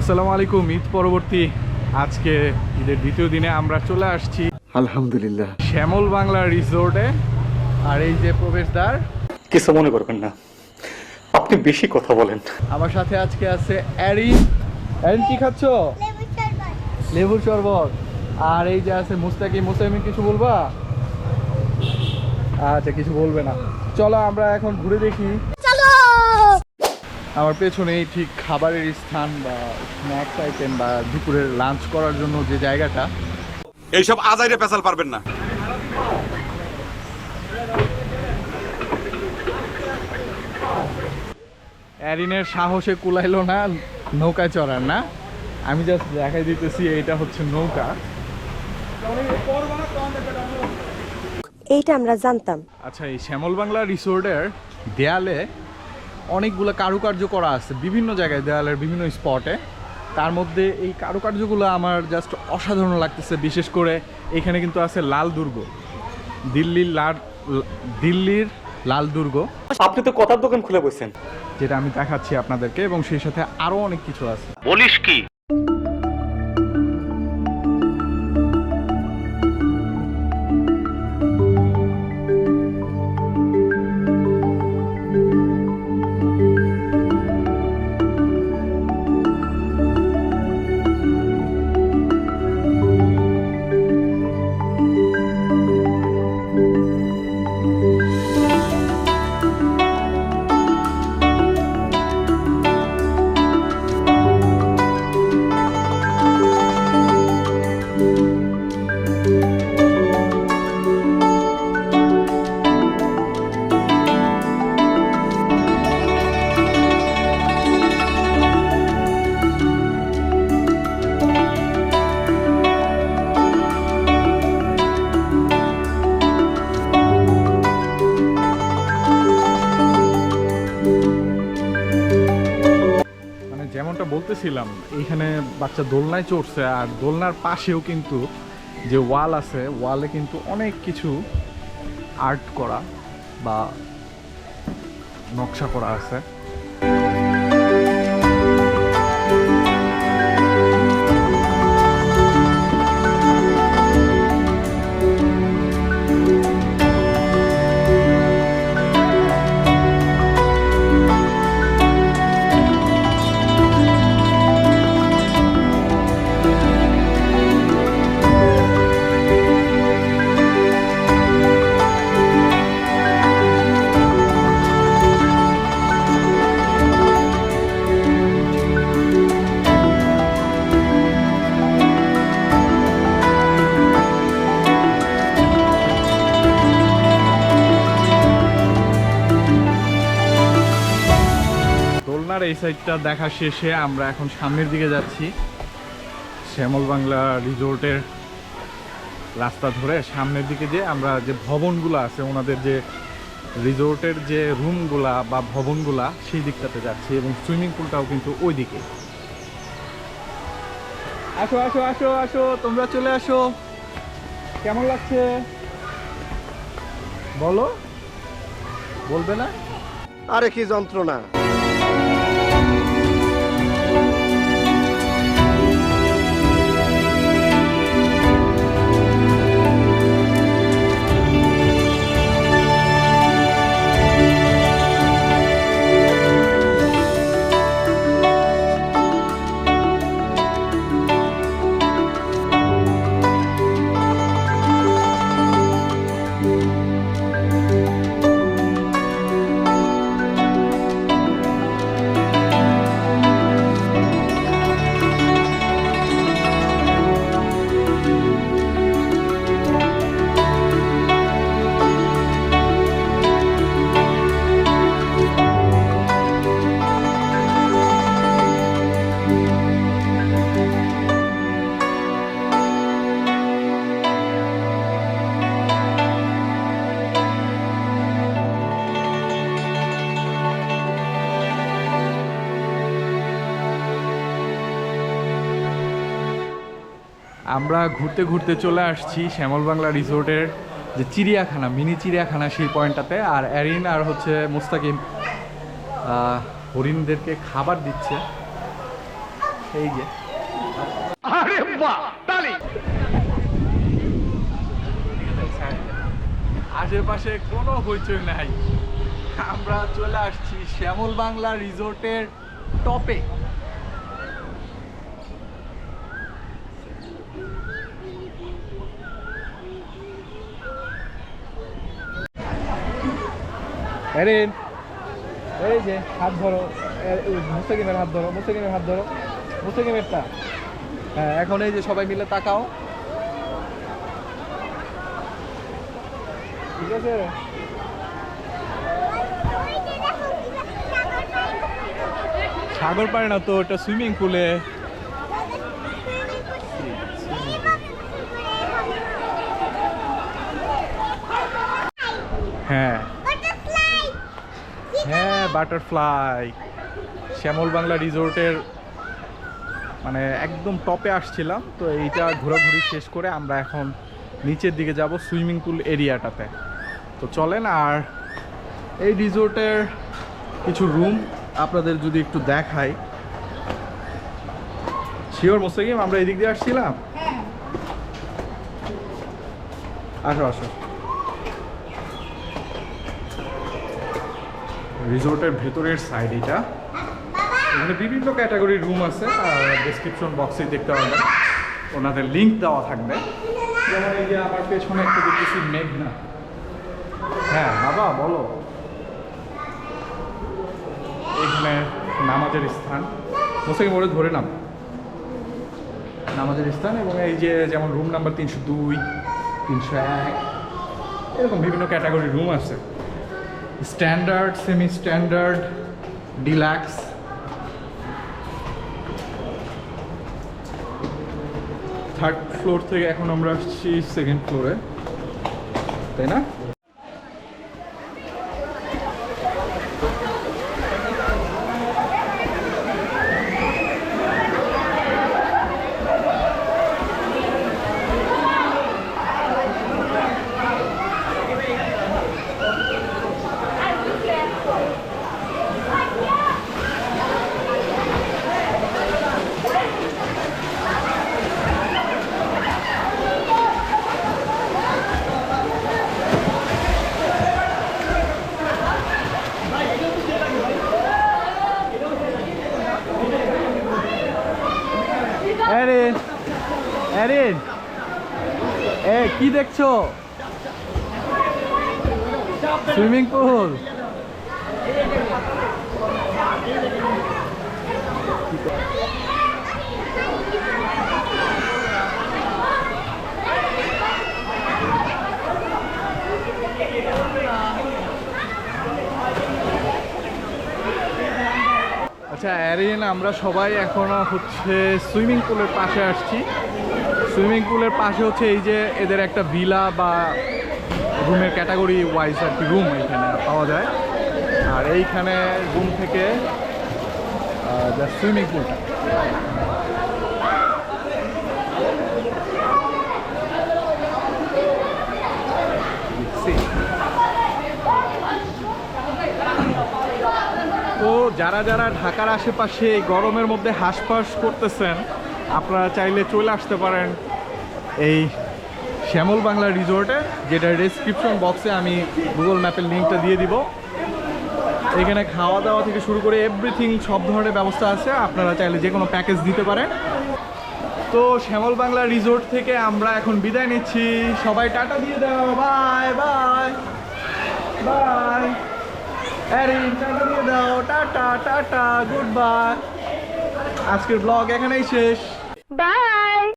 আসসালামু আলাইকুম ঈদ পরবর্তী। আজকে ঈদের দ্বিতীয় দিনে আমরা চলে আসছি আলহামদুলিল্লাহ। শ্যামল বাংলা রিসোর্টে। আর এই যে প্রবেশদ্বার কিছু মনে করবেন না। আপনি বেশি কথা বলেন। আমার সাথে আজকে আছে অ্যারিন অ্যারিন কি খাচ্ছ? লেবুর শরবত। আর এই যে আছে মুস্তাকি। মুস্তাকিম কিছু বলবা? আচ্ছা কিছু বলবে না। চলো আমরা এখন ঘুরে দেখি। আমার পেছনেই ঠিক খাবারের স্থান বা স্ন্যাক্স আইটেম বা দুপুরের লাঞ্চ করার জন্য যে জায়গাটা। এইসব আজাইরে পেশাল পারবেন না। অ্যারিনের সাহসে কুলাইলো না নৌকায় চড়ার না। আমি জাস্ট দেখাই দিতেছি এটা হচ্ছে নৌকা। এইটা আমরা জানতাম। আচ্ছা এই শ্যামল বাংলা রিসোর্টের দেয়ালে অনেকগুলো কারুকার্য করা আছে বিভিন্ন জায়গায় দেয়ালের বিভিন্ন স্পটে। তার মধ্যে এই কারুকার্যগুলো আমার জাস্ট অসাধারণ লাগতেছে বিশেষ করে এখানে কিন্তু আছে লাল দুর্গ। দিল্লির লাল দিল্লির লাল দুর্গ। আপনি তো কথার দোকান খুলে বসছেন। যেটা আমি দেখাচ্ছি আপনাদেরকে এবং সেই সাথে আরও অনেক কিছু আছে। মানে এখানে এইখানে বাচ্চা দোলনায় চড়ছে আর দোলনার পাশেও কিন্তু যে ওয়াল আছে, ওয়ালে কিন্তু অনেক কিছু আর্ট করা বা নকশা করা আছে। দোলনার এই সাইডটা দেখা শেষে আমরা এখন সামনের দিকে যাচ্ছি। শ্যামল বাংলা রিসোর্টের রাস্তা ধরে সামনের দিকে যে আমরা যে ভবনগুলো আছে, ওনাদের যে রিসোর্টের যে রুমগুলা বা ভবনগুলা সেই দিকটাতে যাচ্ছি এবং সুইমিং পুলটাও কিন্তু ওই দিকে আসো আসো আসো আসো, তোমরা চলে আসো। কেমন লাগছে? বলো। বলবে না? আরে কি যন্ত্রণা। আমরা ঘুরতে ঘুরতে চলে আসছি শ্যামল বাংলা রিসোর্টের যে চিড়িয়াখানা মিনি চিড়িয়াখানা সেই পয়েন্টটাতে। আর অ্যারিন আর হচ্ছে মুস্তাকিম হরিণদেরকে খাবার দিচ্ছে। এই যে। আরে বাহ তালি। আশেপাশে কোনো হইচই নাই। আমরা চলে আসছি শ্যামল বাংলা রিসোর্টের টপে। এরিন এই যে, হাত ধরো। মুস্তাকিমের হাত ধরো, মুস্তাকিমের হাত ধরো। মুস্তাকিমেরটা। হ্যাঁ এখন এই যে সবাই মিলে তাকাও। ঠিক আছে? সাগর পারে না তো, ওটা সুইমিং পুলে। হ্যাঁ। বাটারফ্লাই শ্যামল বাংলা রিসোর্টের মানে একদম টপে আসছিলাম তো এইটা ঘোরাঘুরি শেষ করে আমরা এখন নিচের দিকে যাব সুইমিং পুল এরিয়াটাতে। তো চলেন আর এই রিসোর্টের কিছু রুম আপনাদের যদি একটু দেখাই। শিওর মোস্তাকিম আমরা এদিক দিয়ে আসছিলাম? আসো আসো। রিসোর্টের ভেতরের সাইড এটা এখানে বিভিন্ন ক্যাটাগরির রুম আছে ডেসক্রিপশন বক্সে দেখতে পাবেন। ওনাদের লিঙ্ক দেওয়া থাকবে। যেমন এই যে আমার পেছনে একটা দেখতেছি মেঘনা। হ্যাঁ বাবা, বলো। এখানে নামাজের স্থান। মোসাকে মোড়ে ধরে নাম। নামাজের স্থান এবং এই যে যেমন রুম নাম্বার তিনশো দুই, তিনশো এক, এরকম বিভিন্ন ক্যাটাগরির রুম আছে। Standard semi standard deluxe third floor থেকে এখন আমরা আসছি সেকেন্ড ফ্লোরে তাই না? কি দেখছ? Swimming pool. আচ্ছা অ্যারিন আমরা সবাই এখন হচ্ছে সুইমিং পুলের পাশে আসছি। সুইমিং পুলের পাশে হচ্ছে এই যে এদের একটা ভিলা বা রুমের ক্যাটাগরি ওয়াইজ আর কি রুম এখানে পাওয়া যায়। আর এইখানে রুম থেকে সুইমিং পুলটা তো যারা যারা ঢাকার আশেপাশে গরমের মধ্যে হাঁসফাঁস করতেছেন আপনারা চাইলে চলে আসতে পারেন এই শ্যামল বাংলা রিসোর্টে যেটা ডেসক্রিপশন বক্সে আমি গুগল ম্যাপের লিঙ্কটা দিয়ে দিব। এখানে খাওয়া দাওয়া থেকে শুরু করে এভরিথিং সব ধরনের ব্যবস্থা আছে। আপনারা চাইলে যে কোনো প্যাকেজ দিতে পারেন। তো শ্যামল বাংলা রিসোর্ট থেকে আমরা এখন বিদায় নিচ্ছি। সবাই টাটা দিয়ে দাও। Bye bye bye. Arin, tata দিয়ে দাও। Tata tata, good bye. আজকের ব্লগ এখানেই শেষ। বাই